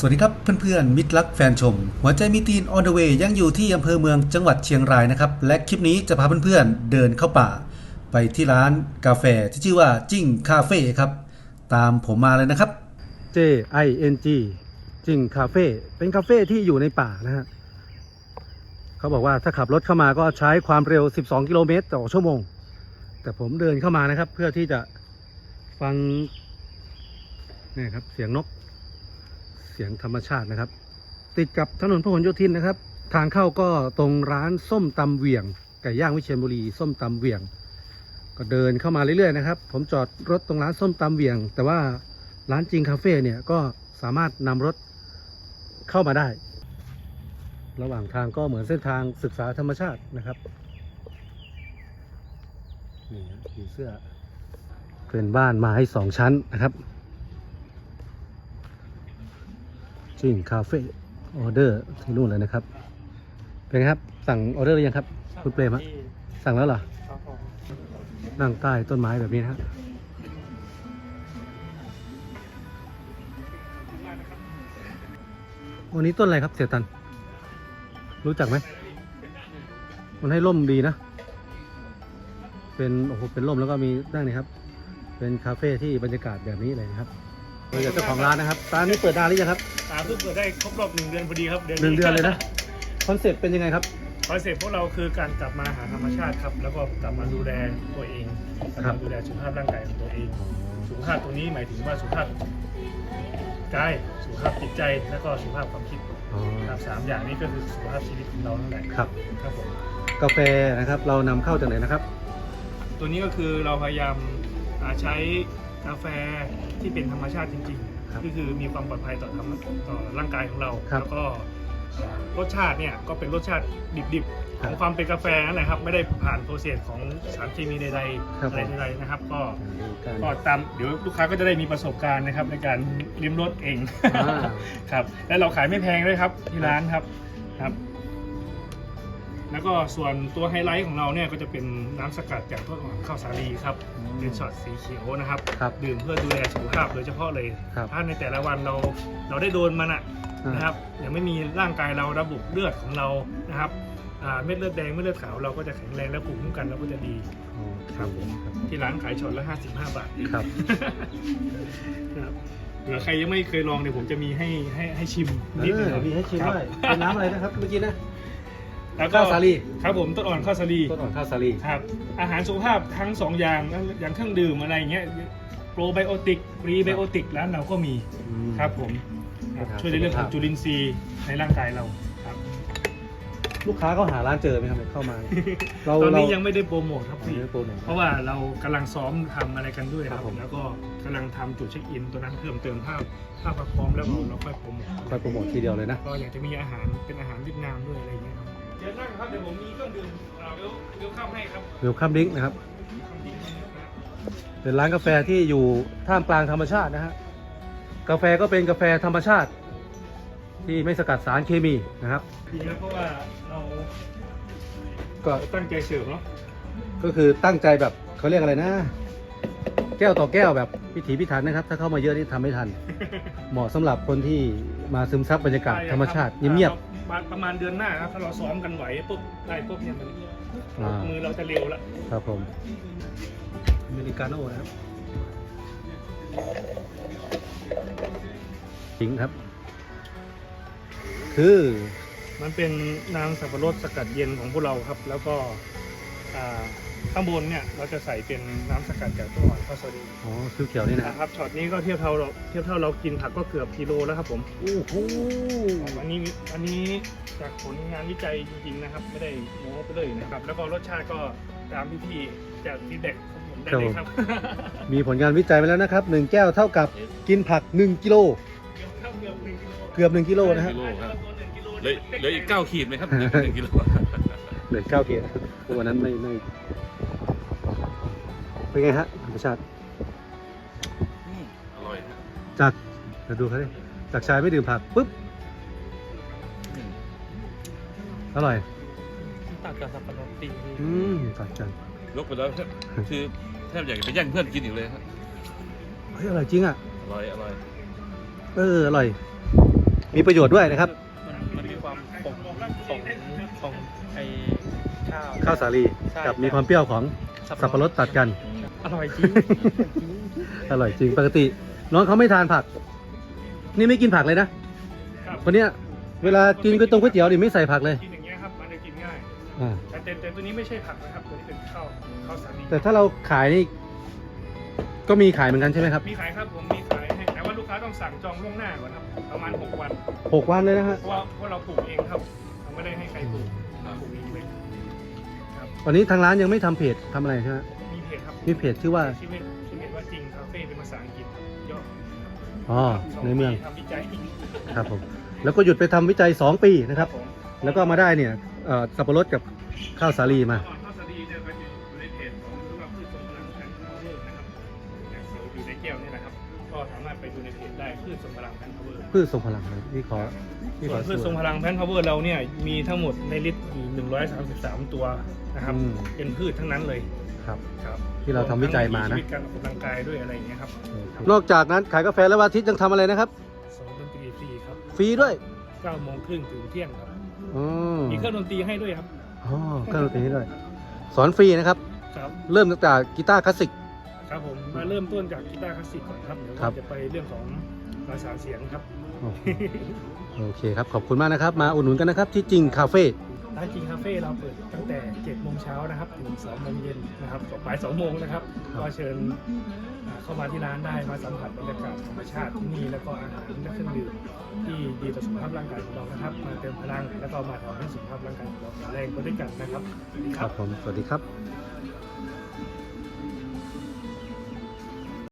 สวัสดีครับเพื่อนๆมิตรรักแฟนชม หัวใจมิตีนออนเดอะเวย์ยังอยู่ที่อำเภอเมืองจังหวัดเชียงรายนะครับ และคลิปนี้จะพาเพื่อนๆเดินเข้าป่า ไปที่ร้านกาแฟที่ชื่อว่าจิ้งคาเฟ่ครับ ตามผมมาเลยนะครับ J I N G จิ้งคาเฟ่เป็นคาเฟ่ที่อยู่ในป่านะฮะเขาบอกว่าถ้าขับรถเข้ามาก็ใช้ความเร็ว 12 กิโลเมตรต่อชั่วโมง แต่ผมเดินเข้ามานะครับ เพื่อที่จะฟังนี่ครับเสียงนก สียงธรรมชาตินะครับ ติดกับถนนพหลโยธินนะครับ ทางเข้าก็ตรงร้านส้มตำเวียงไก่ย่างวิเชียรบุรีส้มตำเวียง ก็เดินเข้ามาเรื่อยๆนะครับ ผมจอดรถตรงร้านส้มตำเวียง แต่ว่าร้านจริงคาเฟ่เนี่ยก็สามารถนำรถเข้ามาได้ ระหว่างทางก็เหมือนเส้นทางศึกษาธรรมชาตินะครับนี่ฮะผีเสื้อเป็นบ้านไม้สองชั้นนะครับ จิงคาเฟ่ออเดอร์ที่นู่นเลยนะครับ เป็นไงครับ สั่งออเดอร์หรือยังครับ คุณเปรมฮะสั่งแล้วเหรอครับผมนั่งใต้ต้นไม้แบบนี้นะฮะวันนี้ต้นอะไรครับเสียตัน รู้จักไหม มันให้ร่มดีนะ เป็นโอ้โหเป็นร่มแล้วก็มีนั่งนี่ครับ เป็นคาเฟ่ที่บรรยากาศแบบนี้เลยนะครับ เราจากเจ้าของร้านนะครับ ร้านนี้เปิดนานหรือยังครับอ่าเพิ่งเปิดได้ครบรอบหนึ่งเดือนพอดีครับหนึ่งเดือนเลยนะ คอนเซ็ปต์เป็นยังไงครับ คอนเซ็ปต์พวกเราคือการกลับมาหาธรรมชาติครับ แล้วก็กลับมาดูแลตัวเองกลับครัมาบดูแลสุขภาพร่างกายของตัวเอง สุขภาพตรงนี้หมายถึงว่าสุขภาพกาย สุขภาพจิตใจ แล้วก็สุขภาพความคิดอ๋อครับสามอย่างนี้ก็คือสุขภาพชีวิตของเรานั่นแหละครับ ครับผม กาแฟนะครับ เรานำเข้าจากไหนนะครับ ตัวนี้ก็คือเราพยายามอ่าใช้ กาแฟที่เป็นธรรมชาติจริงครับๆก็คือมีความปลอดภัยต่อธรรมต่อร่างกายของเรา ครับแล้วก็รสชาติเนี่ยก็เป็นรสชาติดิบๆ ครัขบองความเป็นกาแฟนั่นแหละครับไม่ได้ผ่านโปรเซสของสารเคมีใดครับๆอะไรใดๆนะครับ ก็การก็ตามเดี๋ยวลูกค้าก็จะได้มีประสบการณ์นะครับในการริมรสเอง อ่า ครับและเราขายไม่แพงด้วยครับที่ร้านครับครับ แล้วก็ส่วนตัวไฮไลท์ของเราเนี่ยก็จะเป็นน้ำสกัดจากต้นอ่อนข้าวสาลีครับเป็นช็อตสีเขียวนะครับ ครับ ดื่มเพื่อดูแลสุขภาพโดยเฉพาะเลย ครับ ถ้าในแต่ละวันเราเราได้โดนมันอะอ่านนะครับยังไม่มีร่างกายเราระบบเลือดของเรานะครับอ่าเม็ดเลือดแดงเม็ดเลือดขาวเราก็จะแข็งแรงและภูมิคุ้มกันเราก็จะดีอ๋อครับผมครับที่ร้านขายช็อตละ 55 บาทครับ ครับเผื่อใครยังไม่เคยลองเดี๋ยวผมจะมีให้ให้ให้ชิมนิดหนึงเออมีให้ชิมด้วยครับเป็นน้ำอะไรนะครับเมื่อกี้นะ แล้วก็ข้าวสาลี ครับผมต้นอ่อนข้าวสาลีต้นอ่อนข้าวสาลีครับอาหารสุขภาพทั้งสองอย่างอย่างเครื่องดื่มอะไรอย่างเงี้ยโปรไบโอติกปรีไบโอติกร้านเราก็มีอืมครับผมครับครับช่วยในเรื่องของสุขภาพจุลินทรีย์ในร่างกายเราครับ ลูกค้าเขาหาร้านเจอไหมครับเข้ามา เราตอนนี้เรายังไม่ได้โปรโมทครับอ๋อพี่ไม่ได้โปรโมทเพราะว่าเรากำลังซ้อมทำอะไรกันด้วยคครัรับบผมแล้วก็กำลังทำจุดเช็คอินตัวนั้นเพิ่มเติมภาพภาพพร้อมแล้วเราเราค่อยโปรโมทค่อยโปรโมททีเดียวเลยนะก็อยากจะมีอาหารเป็นอาหารเวียดนามด้วยอะไรอย่างเงี้ยครับ เดี๋ยวนั่งครับเดี๋ยวผมมีเครื่องดื่มเราเดี๋ยวเดี๋ยวข้ามให้ครับเวลคัมดิ้งนะครับ เป็นร้านกาแฟที่อยู่ท่ามกลางธรรมชาตินะฮะ กาแฟก็เป็นกาแฟธรรมชาติ ที่ไม่สกัดสารเคมีนะครับ ดีนะเพราะว่าเราก็ตั้งใจเสิร์ฟเนาะก็คือตั้งใจแบบเขาเรียกอะไรนะ แก้วต่อแก้วแบบพิถีพิถันนะครับ ถ้าเข้ามาเยอะนี่ทำไม่ทัน เหมาะสำหรับคนที่มาซึมซับบรรยากาศธรรมชาติเงียบๆ ประมาณเดือนหน้าครับถ้าเราซ้อมกันไหวปุ๊บได้ปุ๊บเนี่ยมันอ่ามืมือเราจะเร็วละๆครับผม อเมริกาโน่นะครับจริงครับ คือ มันเป็นน้ำสับปะรดสกัดเย็นของพวกเราครับ แล้วก็อ่า ข้างบนเนี่ยเราจะใส่เป็นน้ำสกัดจากต้นอ่อนข้าวสาลีอ๋อคือเขียวนี่นะ นะครับช็อตนี้ก็เทียบเท่าเราเทียบเท่าเรากินผักก็เกือบกิโลแล้วครับผมโอ้โหอันนี้อันนี้จากผลงานวิจัยจริงๆนะครับ ไม่ได้โม้ไปเลยนะครับ แล้วก็รสชาติก็ตามที่พี่จากฟีดแบ็กของผมได้เลยครับมีผลงานวิจัยมาแล้วนะครับหนึ่งแก้วเท่ากับกินผัก 1กิโลเกือบหนึ่งกิโลเกือบ1กิโลนะฮะกิโลครับหนึ่งกิโลเหลือเหลืออีกเก้าขีดไหมครับหนึ่งกิโลเหลือเก้าเกียร์วันนั้นไม่ไม่ เป็นไงฮะธรรมชาติอืมอร่อยฮะจากเดี๋ยวดูเขาดิจากชายไม่ดื่มผักปุ๊บอืมอร่อยตัดกับสับปะรดตีอืมตัดกันยกไปแล้วแทบคือแทบอยากจะไปแย่งเพื่อนกินอีกเลยครับเฮ้ยอร่อยจริงอะอร่อยอร่อยเอออร่อย มีประโยชน์ด้วยนะครับมันมันมีความขมของของไอข้าวข้าวสาลีใช่กับมีความเปรี้ยวของสับปะรดตัดกัน อร่อยจริง อร่อยจริงปกติ น้องเขาไม่ทานผัก นี่ไม่กินผักเลยนะครับคนเนี้ยเวลากินก๋วยตงก๋วยเตี๋ยวนี่ไม่ใส่ผักเลยกินอย่างเงี้ยครับมันจะกินง่ายอ่าแต่แต่แต่ตัวนี้ไม่ใช่ผักนะครับตัวนี้เป็นข้าวข้าวสาลีแต่ถ้าเราขายนี่ก็มีขายเหมือนกันใช่ไหมครับมีขายครับผมมีขายให้แต่ว่าลูกค้าต้องสั่งจองล่วงหน้าก่อนครับประมาณ6วันหกวันเลยนะฮะเพราะว่าเพราะเราปลูกเองครับเราไม่ได้ให้ใครปลูกเราปลูกเองเลยครับวันนี้ทางร้านยังไม่ทำเพจทำอะไรใช่ไหม มีเพจครับมีเพจชื่อว่าชื่อเพจชื่อเพจว่าจริงคาเฟ่เป็นภาษาอังกฤษครับย่ออ๋อสในเมืองปีทำวิจัยครับผม แล้วก็หยุดไปทำวิจัย 2 ปีนะครับ ผมแล้วก็มาได้เนี่ยเอ่อสับปะรดกับข้าวสาลีมา ดูในเพจได้พืชทรงพลังแพนพาวเวอร์พืชทรงพลังนะนี่ขอนี่ขส่อวนพืชทรงพลังแพนพาวเวอร์เราเนี่ยมีทั้งหมดในลิตรอยู่133 ตัวนะครับ อืมเป็นพืชทั้งนั้นเลยครับ ครับที่เราทำวิจัยมานะ ชีวิตการออกกำลังกายด้วยอะไรอย่างเงี้ยครับนอกจากนั้นขายกาแฟแล้ววันอาทิตย์ยังทำอะไรนะครับ สอนดนตรีฟรีครับฟรีด้วย9โมงครึ่งถึงเที่ยงครับอ๋อมีเครื่องดนตรีให้ด้วยครับอ๋อเครื่องดนตรีให้ด้วย สอนฟรีนะครับ ครับ เริ่มตั้งแต่กีตาร์คลาสสิก ครับผมมาเริ่มต้นจากกีตาร์คลาสสิกก่อนครับเดี๋ยวครับเราจะไปเรื่องของภาษานเสียงครับโอเคครับ ขอบคุณมากนะครับ มาอุดหนุนกันนะครับที่จริงคาเฟ่ ร้านจริงคาเฟ่เราเปิดตั้งแต่7โมงเช้านะครับถึง2โมงเย็นนะครับบ่าย2โมงนะครับครับ ก็เชิญอ่าเข้ามาที่ร้านได้มาสัมผัสบรรยากาศธรรมชาติที่นี่แล้วก็อาหารและเครื่องดื่มที่ดีต่อสุขภาพร่างกายของเรานะครับ มาเติมพลังแล้วก็มาทำให้สุขภาพร่างกายของเราแข็งแรงไปด้วยกันนะครับสวัสดีคครัรับ บผม สวัสดีครับ